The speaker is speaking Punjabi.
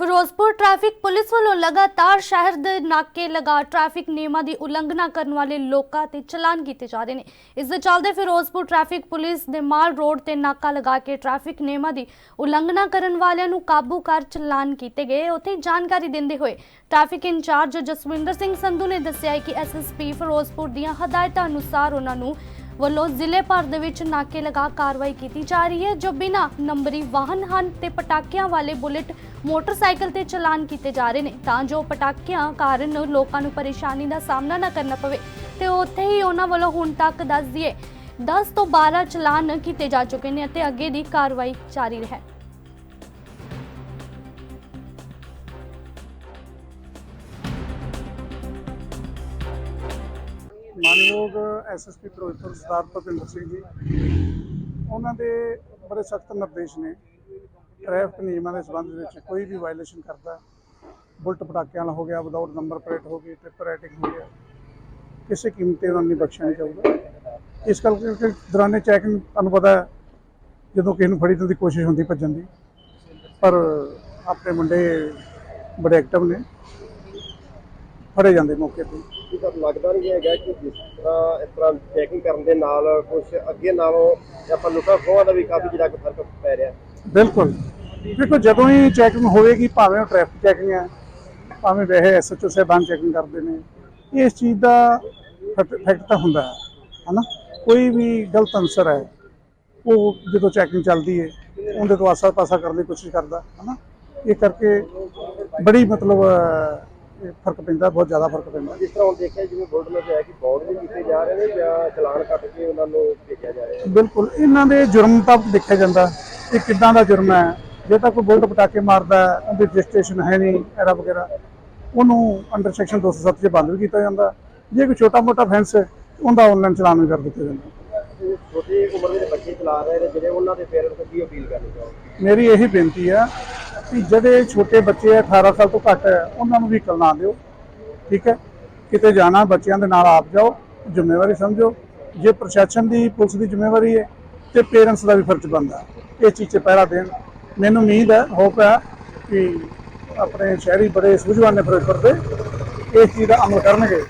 ਫਿਰੋਜ਼ਪੁਰ ਟ੍ਰੈਫਿਕ ਪੁਲਿਸ ਵੱਲੋਂ ਲਗਾਤਾਰ ਸ਼ਹਿਰ ਦੇ ਨਾਕੇ ਲਗਾ ਟ੍ਰੈਫਿਕ ਨਿਯਮਾਂ ਦੀ ਉਲੰਘਣਾ ਕਰਨ ਵਾਲੇ ਲੋਕਾਂ ਤੇ ਚਲਾਨ ਕੀਤੇ ਜਾ ਰਹੇ ਨੇ। ਇਸ ਦੇ ਚੱਲਦੇ ਫਿਰੋਜ਼ਪੁਰ ਟ੍ਰੈਫਿਕ ਪੁਲਿਸ ਦੇ ਮਾਲ ਰੋਡ ਤੇ ਨਾਕਾ ਲਗਾ ਕੇ ਟ੍ਰੈਫਿਕ ਨਿਯਮਾਂ ਦੀ ਉਲੰਘਣਾ ਕਰਨ ਵਾਲਿਆਂ ਨੂੰ ਕਾਬੂ ਕਰ ਚਲਾਨ ਕੀਤੇ ਗਏ। ਉੱਥੇ ਜਾਣਕਾਰੀ ਦਿੰਦੇ ਹੋਏ ਟ੍ਰੈਫਿਕ ਇੰਚਾਰਜ ਜਸਵਿੰਦਰ ਸਿੰਘ ਸੰਧੂ ਨੇ ਦੱਸਿਆ ਹੈ ਕਿ ਐਸਐਸਪੀ ਫਿਰੋਜ਼ਪੁਰ ਦੀਆਂ ਹਦਾਇਤਾਂ ਅਨੁਸਾਰ ਉਹਨਾਂ ਨੂੰ ਵੱਲੋਂ ਜ਼ਿਲ੍ਹੇ ਭਰ ਦੇ ਵਿੱਚ ਨਾਕੇ ਲਗਾ ਕਾਰਵਾਈ ਕੀਤੀ ਜਾ ਰਹੀ ਹੈ, ਜੋ ਬਿਨਾਂ ਨੰਬਰੀ ਵਾਹਨ ਹਨ ਤੇ ਪਟਾਕਿਆਂ ਵਾਲੇ ਬੁਲਟ ਮੋਟਰਸਾਈਕਲ ਤੇ ਚਲਾਨ ਕੀਤੇ ਜਾ ਰਹੇ ਨੇ। ਤਾਂ ਜੋ ਪਟਾਕਿਆਂ ਕਾਰਨ ਲੋਕਾਂ ਨੂੰ ਪਰੇਸ਼ਾਨੀ ਦਾ ਸਾਹਮਣਾ ਨਾ ਕਰਨਾ ਪਵੇ ਤੇ ਉੱਥੇ ਹੀ ਉਹਨਾਂ ਵੱਲੋਂ ਹੁਣ ਤੱਕ ਦੱਸ ਦਈਏ 10 ਤੋਂ 12 ਚਲਾਨ ਕੀਤੇ ਜਾ ਚੁੱਕੇ ਨੇ ਅਤੇ ਅੱਗੇ ਦੀ ਕਾਰਵਾਈ ਜਾਰੀ ਹੈ। ਮਾਨਯੋਗ ਐਸਐਸਪੀ ਫਿਰੋਜ਼ਪੁਰ ਸਰਦਾਰ ਭੁਪਿੰਦਰ ਸਿੰਘ ਜੀ, ਉਹਨਾਂ ਦੇ ਬੜੇ ਸਖਤ ਨਿਰਦੇਸ਼ ਨੇ ਟ੍ਰੈਫਿਕ ਨਿਯਮਾਂ ਦੇ ਸੰਬੰਧ ਵਿੱਚ ਕੋਈ ਵੀ ਵਾਇਲੇਸ਼ਨ ਕਰਦਾ, ਬੁਲਟ ਪਟਾਕਿਆਂ ਵਾਲਾ ਹੋ ਗਿਆ ਵਿਦਆਊਟ ਨੰਬਰ ਪਲੇਟ ਹੋ ਗਈ ਟ੍ਰਿਪ ਰੈਟਿੰਗ ਹੋ ਗਿਆ, ਕਿਸੇ ਕੀਮਤ ਤੇ ਉਹਨਾਂ ਨੂੰ ਬਖਸ਼ਿਆ ਨਹੀਂ ਜਾਊਗਾ। ਇਸ ਕਰਕੇ ਦੌਰਾਨੇ ਚੈਕਿੰਗ ਤੁਹਾਨੂੰ ਪਤਾ ਜਦੋਂ ਕਿਸੇ ਨੂੰ ਫੜੀ ਤਾਂ ਦੀ ਕੋਸ਼ਿਸ਼ ਹੁੰਦੀ ਭੱਜਣ ਦੀ। ਪਰ ਆਪਣੇ ਮੁੰਡੇ ਬੜੇ ਐਕਟਿਵ ਨੇ, ਫੜੇ ਜਾਂਦੇ ਮੌਕੇ ਤੇ। ਕੀ ਤੁਹਾਨੂੰ ਲੱਗਦਾ ਨਹੀਂ ਹੈਗਾ ਕਿ ਜਿਸ ਤਰ੍ਹਾਂ, ਇਸ ਤਰ੍ਹਾਂ ਚੈਕਿੰਗ ਕਰਨ ਦੇ ਨਾਲ ਕੁਝ ਅੱਗੇ ਨਾਲੋਂ ਆਪਾਂ ਲੁੱਟਾਂ ਖੋਹਾਂ ਦਾ ਵੀ ਕਾਫੀ ਜਿਹੜਾ ਫ਼ਰਕ ਪੈ ਰਿਹਾ। ਬਿਲਕੁਲ। ਦੇਖੋ, ਜਦੋਂ ਹੀ ਚੈਕਿੰਗ ਹੋਵੇਗੀ ਭਾਵੇਂ ਉਹ ਟ੍ਰੈਫਿਕ ਚੈਕਿੰਗ ਹੈ, ਭਾਵੇਂ ਵੈਸੇ ਐਸਐਚਓ ਸਾਹਿਬਾਨ ਚੈਕਿੰਗ ਕਰਦੇ ਨੇ, ਇਸ ਚੀਜ਼ ਦਾ ਫੈਕਟ ਤਾਂ ਹੁੰਦਾ ਹੈ, ਹਨਾ? ਕੋਈ ਵੀ ਗਲਤ ਅਨਸਰ ਹੈ, ਉਹ ਜਦੋਂ ਚੈਕਿੰਗ ਚੱਲਦੀ ਹੈ, ਉਹਦੇ ਤੋਂ ਆਸਾ ਪਾਸਾ ਕਰਨ ਦੀ ਕੋਸ਼ਿਸ਼ ਕਰਦਾ, ਹਨਾ? ਇਹ ਕਰਕੇ ਬੜੀ ਮਤਲਬ ਫ਼ਰਕ ਪੈਂਦਾ ਬਹੁਤ ਜ਼ਿਆਦਾ ਫ਼ਰਕ ਪੈਂਦਾ। ਜਿਸ ਤਰ੍ਹਾਂ ਹੁਣ ਦੇਖਿਆ ਜਿਵੇਂ ਬੋਰਡ ਵਿੱਚ ਹੈ ਕਿ ਬੌਂਡ ਵੀ ਕੀਤੇ ਜਾ ਰਹੇ ਨੇ ਜਾਂ ਚਲਾਨ ਕੱਟ ਕੇ ਉਹਨਾਂ ਨੂੰ ਭੇਜਿਆ ਜਾ ਰਿਹਾ ਹੈ? ਬਿਲਕੁਲ ਇਹਨਾਂ ਦੇ ਜੁਰਮ ਤਾਂ ਦੇਖਿਆ ਜਾਂਦਾ ਕਿ ਕਿੱਦਾਂ ਦਾ ਜੁਰਮ ਹੈ। ਜੇ ਤਾਂ ਕੋਈ ਬੁਲਟ ਪਟਾਕੇ ਮਾਰਦਾ ਹੈ, ਉਹਦੀ ਰਜਿਸਟ੍ਰੇਸ਼ਨ ਹੈ ਨਹੀਂ ਐਰਾ ਵਗੈਰਾ ਉਹਨੂੰ ਅੰਡਰ ਸੈਕਸ਼ਨ 207 'ਚ ਬੰਦ ਵੀ ਕੀਤਾ ਜਾਂਦਾ। ਜੇ ਕੋਈ ਛੋਟਾ ਮੋਟਾ ਫੈਂਸ ਹੈ ਉਹਦਾ ਆਨਲਾਈਨ ਚਲਾਨ ਵੀ ਕਰ ਦਿੱਤਾ ਜਾਂਦਾ। ਛੋਟੀ ਉਮਰ ਦੇ ਬੱਚੇ ਚਲਾ ਰਹੇ ਨੇ ਜਿਹੜੇ ਉਹਨਾਂ ਦੇ ਪੇਰੈਂਟਸ ਕੀ ਅਪੀਲ ਕਰਨੀ ਚਾਹੋਗੇ ਮੇਰੀ ਇਹੀ ਬੇਨਤੀ ਹੈ ਵੀ ਜਿਹੜੇ ਛੋਟੇ ਬੱਚੇ ਹੈ 18 ਸਾਲ ਤੋਂ ਘੱਟ ਹੈ, ਉਹਨਾਂ ਨੂੰ ਵਹੀਕਲ ਨਾ ਦਿਓ, ਠੀਕ ਹੈ? ਕਿਤੇ ਜਾਣਾ, ਬੱਚਿਆਂ ਦੇ ਨਾਲ ਆਪ ਜਾਓ, ਜ਼ਿੰਮੇਵਾਰੀ ਸਮਝੋ। ਜੇ ਪ੍ਰਸ਼ਾਸਨ ਦੀ, ਪੁਲਿਸ ਦੀ ਜ਼ਿੰਮੇਵਾਰੀ ਹੈ, ਤੇ ਪੇਰੈਂਟਸ ਦਾ ਵੀ ਫਰਜ਼ ਬਣਦਾ ਇਹ ਚੀਜ਼ 'ਚ ਪਹਿਰਾ ਦੇਣ। ਮੈਨੂੰ ਉਮੀਦ ਹੈ, ਹੋਪ ਹੈ ਕਿ ਆਪਣੇ ਸ਼ਹਿਰੀ ਬੜੇ ਸੂਝਵਾਨ ਨੇ ਫਿਰੋਜ਼ਪੁਰ ਦੇ ਇਸ ਚੀਜ਼ ਦਾ ਅਮਲ ਕਰਨਗੇ।